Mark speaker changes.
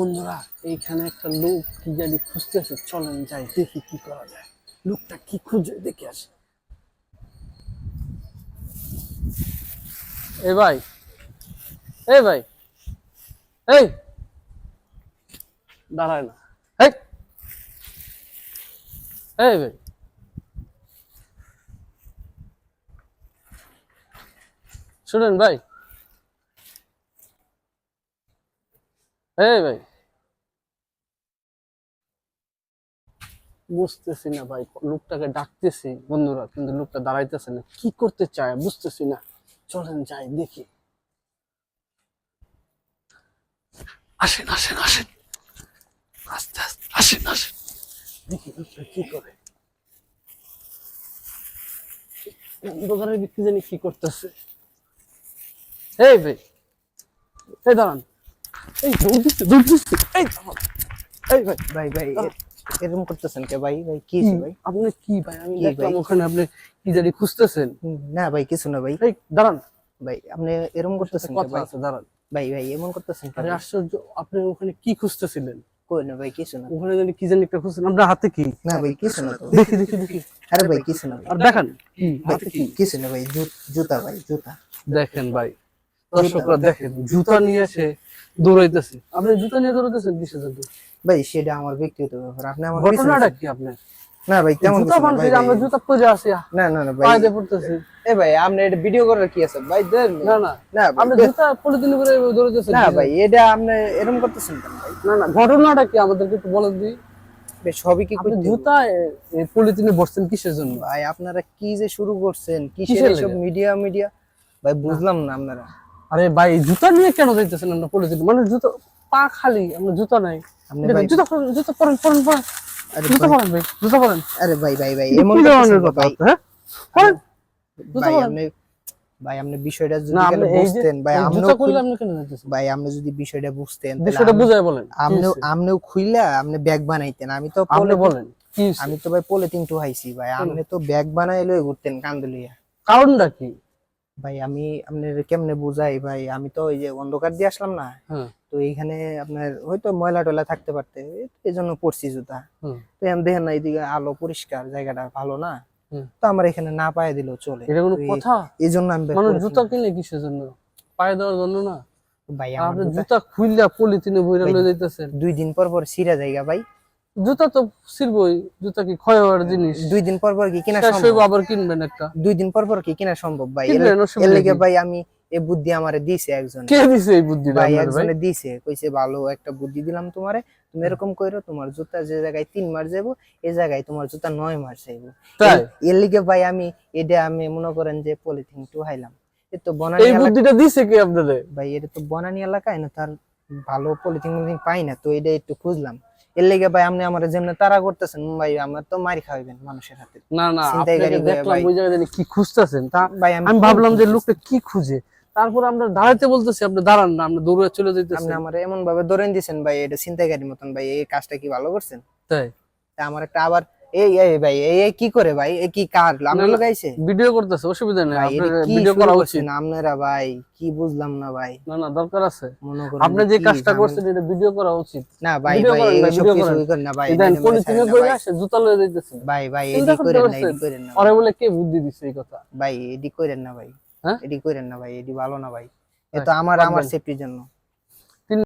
Speaker 1: বন্ধুরা, এইখানে একটা লোক কি জানি খুঁজতেছে চলেন যাই, দেখি কি করা যায়। লোকটা কি খুঁজে দেখে আসে। এ ভাই এ ভাই, এই। দাঁড়ায় না। এই এই ভাই। শুনেন ভাই। এই ভাই। বুঝতেছি না ভাই লোকটাকে ডাকতেছি বন্ধুরা কিন্তু লোকটা দাঁড়াইতেছে না। কি করতে চায় বুঝতেছি না। চলেন যাই দেখি। আসেন আসেন আসেন। আস্তে আস্তে আসেন আসেন। দেখি লোকটা কি করে। অন্ধকারের বিক্রি জানি কি করতেছে। এই ভাই এই দাঁড়ান। এই দৌড় দিচ্ছে দৌড় দিচ্ছে। এই দাঁড়ান। এই ভাই
Speaker 2: ভাই ভাই এরকম করতেছেন কে ভাই? ভাই কি ভাই?
Speaker 1: আপনি কি ভাই? আমি দেখলাম ওখানে আপনি কি জানি খুঁজতেছেন।
Speaker 2: না ভাই কিছু না ভাই।
Speaker 1: এই দাঁড়ান।
Speaker 2: ভাই আপনি এরকম করতেছেন কে
Speaker 1: কথা
Speaker 2: ভাই?
Speaker 1: আছে দাঁড়ান।
Speaker 2: ভাই ভাই এমন করতেছেন কে
Speaker 1: আরে আশ্চর্য আপনি ওখানে কি খুঁজতেছিলেন?
Speaker 2: কই না ভাই কিছু না।
Speaker 1: ওখানে জানি কি জানি একটা খুঁজছেন আপনার হাতে কি?
Speaker 2: না ভাই কিছু না তো।
Speaker 1: দেখি দেখি দেখি।
Speaker 2: আরে ভাই কিছু না।
Speaker 1: আর দেখান। কি হাতে কি?
Speaker 2: কিছু না ভাই জুতা ভাই জুতা।
Speaker 1: দেখেন ভাই। দর্শকরা দেখেন জুতা নিয়ে এসে দৌড়াইতেছে। আপনি জুতা নিয়ে দৌড়াইতেছেন কিসের জন্য?
Speaker 2: ভাই সেটা আমার ব্যক্তিগত ব্যাপার। আপনি আমার
Speaker 1: ঘটনাটা কি আপনার?
Speaker 2: না ভাই তেমন
Speaker 1: জুতা
Speaker 2: কিছু না,
Speaker 1: আমরা জুতা
Speaker 2: না না না ভাই।
Speaker 1: পায়ে পড়তেছি।
Speaker 2: এ ভাই আপনি এটা ভিডিও করার কি আছে? ভাই দেন।
Speaker 1: না না।
Speaker 2: না
Speaker 1: আপনি জুতা পলিথিন করে দৌড়াইতেছেন
Speaker 2: না ভাই এটা আপনি এরকম করতেছেন কেন ভাই?
Speaker 1: না না ঘটনাটা কি? আমাদেরকে একটু বলেন দিই
Speaker 2: সবই কি
Speaker 1: জুতা পলিথিনে বসছেন কিসের জন্য?
Speaker 2: ভাই আপনারা কি যে শুরু করছেন
Speaker 1: কিসের
Speaker 2: কিসের সব মিডিয়া মিডিয়া ভাই বুঝলাম না আপনারা।
Speaker 1: আরে ভাই জুতা নিয়ে কেন যাইতেছেন আমরা পলিথিন মানে জুতো পা খালি আমরা জুতা নাই।
Speaker 2: আপনি
Speaker 1: জুতা পরেন জুতা পরেন পরেন পরেন। জুতা পরেন ভাই জুতা পরেন।
Speaker 2: আরে ভাই ভাই ভাই
Speaker 1: এমন ধরনের কথা হ্যাঁ? পরেন। জুতা
Speaker 2: ভাই
Speaker 1: পরেন।
Speaker 2: আপনি ভাই আপনি বিষয়টা যদি
Speaker 1: না
Speaker 2: গেলে
Speaker 1: আপনি এই যে
Speaker 2: বুঝতেন ভাই
Speaker 1: এই
Speaker 2: আপনিও
Speaker 1: করলে আপনি কেন
Speaker 2: ভাই আপনি যদি বিষয়টা বুঝতেন
Speaker 1: বিষয়টা
Speaker 2: আমি-
Speaker 1: বুঝায় বলেন। কি
Speaker 2: আপনিও খুইলা আপনি ব্যাগ বানাইতেন। আমি তো
Speaker 1: আপনি বলেন
Speaker 2: আমি তো ভাই পলিথিন টু হাইছি ভাই আপনি তো ব্যাগ বানাই লই ঘুরতেন কান্দলিয়া।
Speaker 1: কারণটা কি?
Speaker 2: ভাই আমি আপনার কেমনে বুঝাই? ভাই আমি তো ওই যে অন্ধকার দিয়ে আসলাম না। তো এইখানে আপনার হয়তো ময়লা টয়লা থাকতে পারতে। এই জন্য পড়ছি জুতা। তো এখন দেখেন না এইদিকে আলো পরিষ্কার জায়গাটা ভালো না। তো আমার এখানে না পায়ে দিলেও চলে।
Speaker 1: এটা কোনো
Speaker 2: এই-
Speaker 1: কথা?
Speaker 2: এই জন্য আমি বের
Speaker 1: মানে জুতা কিনলে কিসের জন্য? পায়ে দেওয়ার জন্য না?
Speaker 2: ভাই আমার জুতা
Speaker 1: খুললা পলিথিনে বইরা লয়ে যাইতেছেন।
Speaker 2: দুই দিন পর পর সিরা জায়গা ভাই।
Speaker 1: জুতা তো ছিড়বই জুতা কি ক্ষয় হওয়ার জিনিস?
Speaker 2: দুই দিন পর পর কি কিনা সম্ভব?
Speaker 1: আবার কিনবেন একটা।
Speaker 2: দুই দিন পর পর কি কিনা সম্ভব ভাই? এর- লেগে? ভাই আমি এই বুদ্ধি আমারে দিছে একজন।
Speaker 1: কে দিছে এই বুদ্ধিটা
Speaker 2: ভাই একজনে দিছে কইছে ভালো একটা বুদ্ধি দিলাম তোমারে। তুমি এরকম কইরো তোমার জুতা যে জায়গায় তিন মাস যাব এই জায়গায় তোমার জুতা নয় মাস যাইবো।
Speaker 1: তাই?
Speaker 2: এর- লিগে ভাই আমি এটা আমি মনে করেন যে পলিথিন টু হাইলাম। এ তো বনানি
Speaker 1: এই বুদ্ধিটা দিছে কে আপনাদের
Speaker 2: ভাই এটা তো বনানি এলাকায় না তার ভালো পলিথিন পাই না তো এটা একটু খুঁজলাম। এর লেগে ভাই আপনি আমার যেমনি তারা করতেছেন ভাই আমার তো মারি খাওয়াবেন মানুষের হাতে।
Speaker 1: না না
Speaker 2: আপনি
Speaker 1: দেখলাম। ওই জায়গায় কি খুঁজতেছেন তা
Speaker 2: ভাই
Speaker 1: আমি ভাবলাম যে লোকটা কি খুঁজে? তারপর আমরা দাঁড়াতে বলতেছি আপনি দাঁড়ান না আমরা দৌড়ে চলে
Speaker 2: আপনি আমার এমন ভাবে ধরেন দিছেন ভাই এটা চিন্তাকারী মতন ভাই এই কাজটা কি ভালো করছেন?
Speaker 1: তাই?
Speaker 2: তা আমার একটা আবার এই এই ভাই এই কি করে ভাই? এই কি কার? আমরা লাগাইছে
Speaker 1: ভিডিও করতেছে অসুবিধা নেই
Speaker 2: এটা
Speaker 1: আপনার ভিডিও করা উচিত।
Speaker 2: আপনারা ভাই? কি বুঝলাম না ভাই।
Speaker 1: না না দরকার আছে।
Speaker 2: মনে করেন
Speaker 1: আপনি যে কাজটা। করছেন এটা ভিডিও করা উচিত।
Speaker 2: না ভাই ভাই এইসব কিছু
Speaker 1: করেন।
Speaker 2: না ভাই
Speaker 1: দেন
Speaker 2: এখানে
Speaker 1: পলিথিনে করে। আসে জুতা লয়ে
Speaker 2: ভাই ভাই এডি করেন না এডি করেন না
Speaker 1: পরে বলে কে বুদ্ধি দিছে এই কথা?
Speaker 2: ভাই এডি করেন না ভাই।
Speaker 1: হ্যাঁ?
Speaker 2: এডি করেন না ভাই এডি ভালো না ভাই। এ
Speaker 1: ভাই,
Speaker 2: তো আমার আমার সেফটির জন্য।